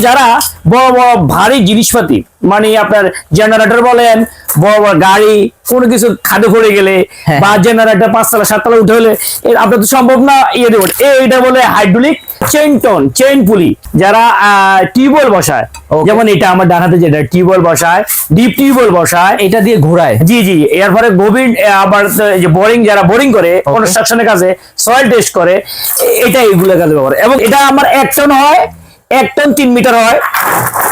যারা বড় বড় ভারী জিনিসপাতি মানে আপনার জেনারেটর বলেন বড় বড় গাড়ি কোনো কিছু খাদে পড়ে গেলে হ্যাঁ। বা জেনারেটর পাঁচতলা সাততলা উঠে হলে আপনার তো সম্ভব না ইয়ে দেবেন এইটা বলে হাইড্রোলিক চেইন টন চেইন পুলি যারা টিউবওয়েল বসায় যেমন এটা আমার ডান হাতে যেটা টিউবওয়েল বসায় ডিপ টিউবওয়েল বসায়। এটা দিয়ে ঘোরায়? জি জি এর পরে গভীর আবার যে বোরিং যারা বোরিং করে কনস্ট্রাকশনের কাজে সয়েল টেস্ট করে এটা এইগুলো কাজে ব্যবহার। এবং এটা আমার এক টন হয় এক টন তিন মিটার হয়।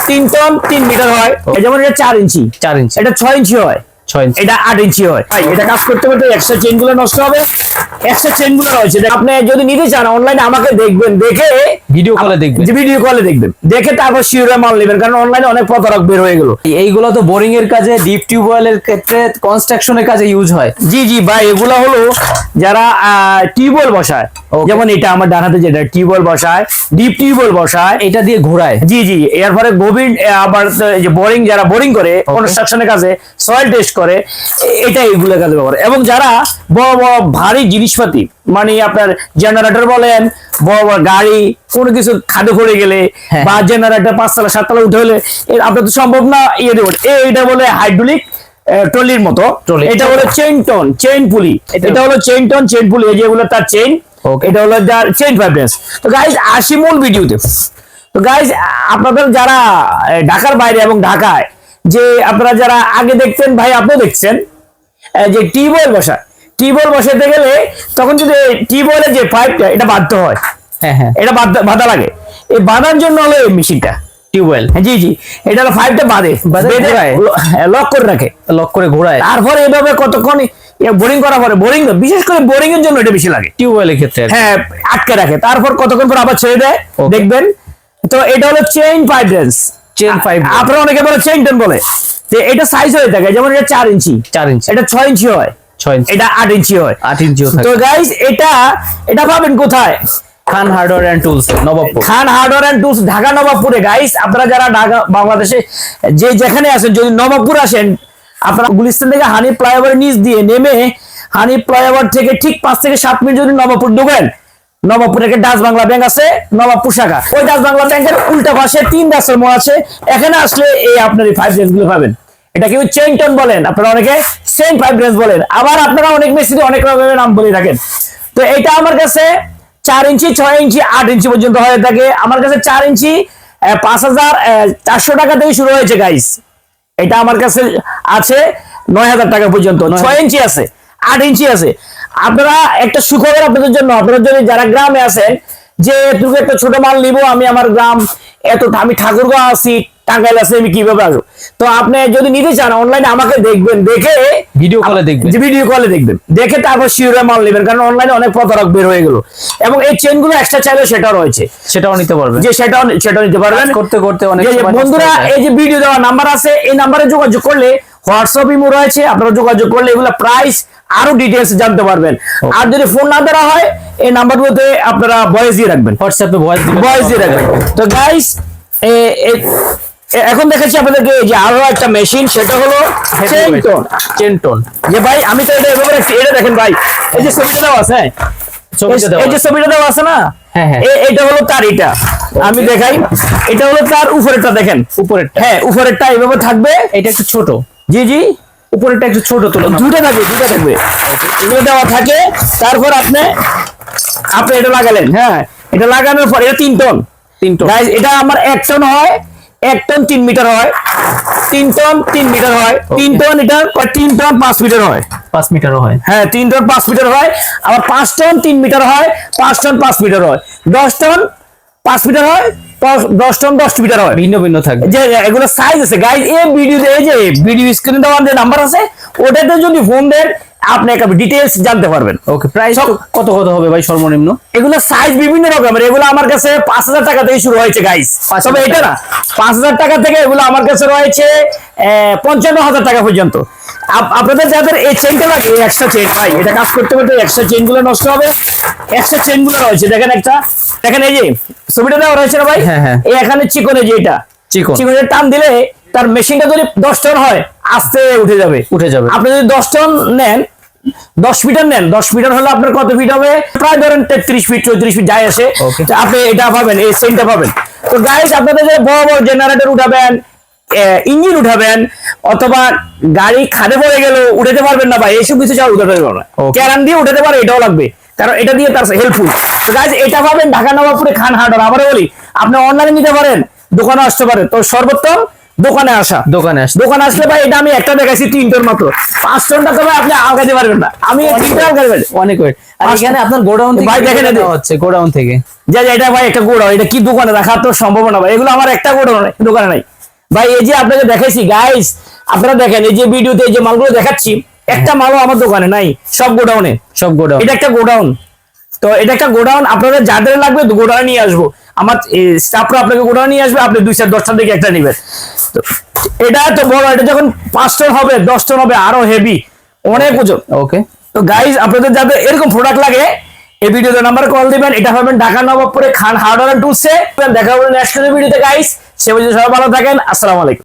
তিন টন তিন মিটার হয়। যেমন এটা চার ইঞ্চি। চার ইঞ্চি। এটা ছয় ইঞ্চি হয়। এটা আট ইঞ্চি হয়। এটা কাজ করতে করতে এক্সট্রা চেনগুলো নষ্ট হবে। এক্সট্রা চেনগুলো রয়েছে। আপনি যদি নিতে চান অনলাইনে আমাকে দেখবেন দেখে ভিডিও কলে দেখবেন। ভিডিও কলে দেখবেন। দেখে তারপর শিওরে মাল নেবেন কারণ অনলাইনে অনেক প্রতারক বের হয়ে গেল। এইগুলো তো বোরিং এর কাজে ডিপ টিউবওয়েলের ক্ষেত্রে কনস্ট্রাকশনের কাজে ইউজ হয়। জি জি ভাই এগুলো হলো যারা টিউবওয়েল বসায়। যেমন এটা আমার ডান হাতে যেটা টিউবওয়েল বসায় ডিপ টিউবওয়েল বসায়। এটা দিয়ে ঘোরায়। জি জি এর গভীর আবার যে বোরিং যারা বোরিং করে কনস্ট্রাকশনের কাজে সয়েল টেস্ট করে এটা এইগুলো কাজে ব্যবহার এবং যারা বড় বড় ভারী জিনিসপাতি মানে আপনার জেনারেটর বলেন বড় বড় গাড়ি কোনো কিছু খাদে পড়ে গেলে হ্যাঁ। বা জেনারেটর পাঁচতলা সাততলা উঠে হলে আপনার তো সম্ভব না ইয়ে দেবেন এইটা বলে হাইড্রোলিক ট্রলির মতো। এটা হলো চেইন টন চেইন পুলি এটা- হলো চেইন টন চেইন পুলি এই যেগুলো তার চেইন. এটা হলো যার চেইন ফাইব্রেন্স তো গাইজ আসি মূল ভিডিওতে তো। গাইজ আপনাদের যারা ঢাকার বাইরে এবং ঢাকায় যে আপনারা যারা আগে দেখতেন ভাই আপনিও দেখছেন যে টিউবওয়েল বসা টিউবওয়েল বসাতে গেলে তখন যদি টিউবওয়েলের যে পাইপটা এটা বাধ্য হয়। হ্যাঁ হ্যাঁ। এটা বাঁধা- লাগে। এই বাঁধার জন্য হলো এই মেশিনটা। Tube well. জি জি। এটা হলো পাইপটা বাঁধে ঘোরায়। লক করে রাখে। লক করে ঘোরায়। তারপরে এভাবে কতক্ষণ বোরিং করার পরে বোরিং বিশেষ করে বোরিং এর জন্য এটা বেশি লাগে। টিউবওয়েলের ক্ষেত্রে হ্যাঁ আটকে রাখে। তারপর কতক্ষণ পর আবার ছেড়ে দেয়. দেখবেন। তো এটা হলো চেইন ফাইব্রেন্স Fibrance। আপনারা অনেকে বলে চেইন টেন বলে। যে এটা সাইজ হয়ে থাকে যেমন এটা চার ইঞ্চি। চার ইঞ্চি। এটা ছয় ইঞ্চি হয়। ছয় ইঞ্চি। এটা আট ইঞ্চি হয়। আট ইঞ্চিও তো গাইজ এটা এটা পাবেন কোথায়? Khan hardware and tools Nawabpur. Khan hardware and tools Dhaka নবাবপুরে। Guys আপনারা যারা ঢাকা বাংলাদেশে যে যেখানে আছেন যদি নবাবপুর আসেন আপনারা গুলিস্তান থেকে হানি ফ্লাইওভারের নিচ দিয়ে নেমে হানি ফ্লাইওভার থেকে ঠিক পাঁচ থেকে সাত মিনিট যদি নবাবপুর ঢুকেন নবাবপুরে একটা ডাচ বাংলা ব্যাংক আছে নবাবপুর শাখা। ওই ডাচ বাংলা ব্যাংকের উল্টা পাশে তিন রাস্তার মোড় আছে। এখানে আসলে এই আপনার এই ফাইভ রেঞ্জগুলো পাবেন। এটা কেউ চেইনটন বলেন আপনারা অনেকে সেম ফাইভ রেঞ্জ বলেন। আবার আপনারা অনেক মেসিতে অনেক রকমের নাম বলে থাকেন। তো এটা আমার কাছে চার ইঞ্চি ছয় ইঞ্চি আট ইঞ্চি পর্যন্ত হয়ে থাকে। আমার কাছে চার ইঞ্চি পাঁচ হাজার চারশো টাকা থেকে শুরু হয়েছে গাইস এটা আমার কাছে আছে নয় হাজার টাকা পর্যন্ত। ছয় ইঞ্চি আছে আট ইঞ্চি আছে। আপনারা একটা সুখবর আপনাদের জন্য। আপনারা যদি যারা গ্রামে আছেন যে তুমি একটা ছোট মাল নিবো আমি আমার গ্রাম এত আমি ঠাকুরগাঁও আছি টাঙ্গাইল আছে আমি কীভাবে আসব? তো আপনি যদি নিতে চান অনলাইনে আমাকে দেখবেন দেখে ভিডিও কলে দেখবেন। যে ভিডিও কলে দেখবেন। দেখে তারপর শিওরে মাল নেবেন কারণ অনলাইনে অনেক প্রতারক বের হয়ে গেল। এবং এই চেনগুলো এক্সট্রা চাইলে সেটাও রয়েছে। সেটাও নিতে পারবেন। যে সেটাও সেটাও নিতে পারবেন। করতে করতে অনেক বন্ধুরা এই যে ভিডিও দেওয়ার নাম্বার আছে এই নাম্বারে যোগাযোগ করলে হোয়াটসঅ্যাপ ইমো রয়েছে আপনারা যোগাযোগ করলে এগুলো প্রাইস আরও ডিটেলস জানতে পারবেন। আর যদি ফোন না দেওয়া হয় এই নাম্বারগুলোতে আপনারা ভয়েস দিয়ে রাখবেন। হোয়াটসঅ্যাপে ভয়েস ভয়েস দিয়ে রাখবেন। তো গাইস এখন দেখাচ্ছি আপনাদেরকে যে আরও একটা মেশিন সেটা হলো চেইন টোন চেনটন যে ভাই আমি তো এটা এভাবে রাখছি এটা দেখেন ভাই এই যে ছবিটা দেওয়া আছে হ্যাঁ? এই যে। ছবিটা দেওয়া আছে না? হ্যাঁ, হ্যাঁ। এটা হলো তার এটা। আমি দেখাই এটা হলো তার উপরেরটা দেখেন। উপরেরটা। হ্যাঁ উপরেরটা এইভাবে থাকবে। এটা একটু ছোট। জি জি। উপরেরটা একটু ছোট তুলনা দুটো থাকবে দুটো থাকবে। এগুলো দেওয়া থাকে তারপর আপনি আপনি এটা লাগালেন হ্যাঁ। এটা লাগানোর পর এটা তিন টন। তিন টন। এটা আমার এক টন হয় এক টন তিন মিটার হয়। তিন টন তিন মিটার হয়। তিন টন এটা তিন টন পাঁচ মিটার হয়। পাঁচ মিটার হয়। হ্যাঁ তিন টন পাঁচ মিটার হয়। আবার পাঁচ টন তিন মিটার হয় পাঁচ টন পাঁচ মিটার হয়। দশ টন পাঁচ মিটার হয় দশ- দশ টন দশ মিটার হয়। ভিন্ন ভিন্ন থাকবে। যে এগুলো সাইজ আছে। গাইজ এই ভিডিও এই যে ভিডিও স্ক্রিনে দেওয়ার যে নাম্বার আছে ওটাতে যদি ফোন দেন আপনি একটা ডিটেলস জানতে পারবেন। ওকে প্রাইস কত কত হবে ভাই সর্বনিম্ন? এগুলো সাইজ বিভিন্ন রকমের। এগুলো আমার কাছে পাঁচ হাজার টাকা থেকে শুরু হয়েছে গাইস 5,000 তবে এটা না পাঁচ হাজার টাকা থেকে এগুলো আমার কাছে রয়েছে পঞ্চান্ন হাজার টাকা পর্যন্ত। আপনাদের যাদের এই চেনটা লাগে এক্সট্রা চেন ভাই এটা কাজ করতে করতে এক্সট্রা চেনগুলো নষ্ট হবে। এক্সট্রা চেনগুলো রয়েছে দেখেন একটা দেখেন এই যে ছবিটা দেওয়া রয়েছে না ভাই? হ্যাঁ, হ্যাঁ। এই এখানে চিকন যে এটা চিকন। চিকনের টান দিলে তার মেশিনটা যদি দশ টন হয় আস্তে উঠে যাবে। উঠে যাবে। আপনি যদি দশ টন নেন দশ মিটার নেন দশ মিটার হলে আপনার কত ফিট হবে? প্রায় ধরেন তেত্রিশ ফিট চৌত্রিশ ফিট যায় আসে। আপনি এটা পাবেন এই সেন্টটা পাবেন। তো গাইস আপনাদের যে বড় বড় জেনারেটর উঠাবেন ইঞ্জিন উঠাবেন অথবা গাড়ি খাদে পড়ে গেল উঠাতে পারবেন না ভাই এইসব কিছু চাল উঠাতে পারবেন না। ক্যারান দিয়ে উঠাতে পারে এটাও লাগবে। কারণ এটা দিয়ে তার হেল্পফুল তো গাইস এটা পাবেন ঢাকা নবাবপুরে খান হাটার আবারও বলি আপনি অনলাইনে নিতে পারেন দোকানে আসতে পারেন। তো সর্বোত্তম দোকানে আসা। দোকানে আসতে। দোকানে আসলে ভাই এটা আমি একটা দেখাইছি তিনটোর মতো পাঁচ টন টাকা ভাই আপনি আলগাতে পারবেন না। আমি তিনটা আলগাতে অনেক আর এখানে আপনার গোডাউন ভাই দেখেন। হচ্ছে? গোডাউন থেকে। যে এটা ভাই একটা গোডাউন। এটা কি দোকানে রাখার তো সম্ভব না ভাই। এগুলো আমার একটা গোড়া দোকানে নাই। ভাই এই যে আপনাকে দেখাইছি গাইস আপনারা দেখেন এই যে ভিডিওতে এই যে মালগুলো দেখাচ্ছি একটা মালও আমার দোকানে নাই সব গোডাউনে। সব গোডাউন। এটা একটা গোডাউন। তো এটা একটা গোডাউন আপনাদের যাদের লাগবে গোডাউনে নিয়ে আসব। আমার স্টাফরা আপনাকে গোডাউনে নিয়ে আসবে আপনি দুই চার দশটার দিকে একটা নেবেন। তো এটা তো বড় এটা যখন পাঁচ টন হবে দশ টন হবে আরও হেভি অনেক ওজন। ওকে তো গাইজ আপনাদের যাদের এরকম প্রোডাক্ট লাগে এই ভিডিওতে নাম্বার কল দিবেন এটা পাবেন ঢাকা নবাবপুরে খান হার্ডওয়ার টুলসে। দেখা হবে নেক্সট ভিডিওতে গাইস সে পর্যন্ত সবাই ভালো থাকেন। আসসালামু আলাইকুম।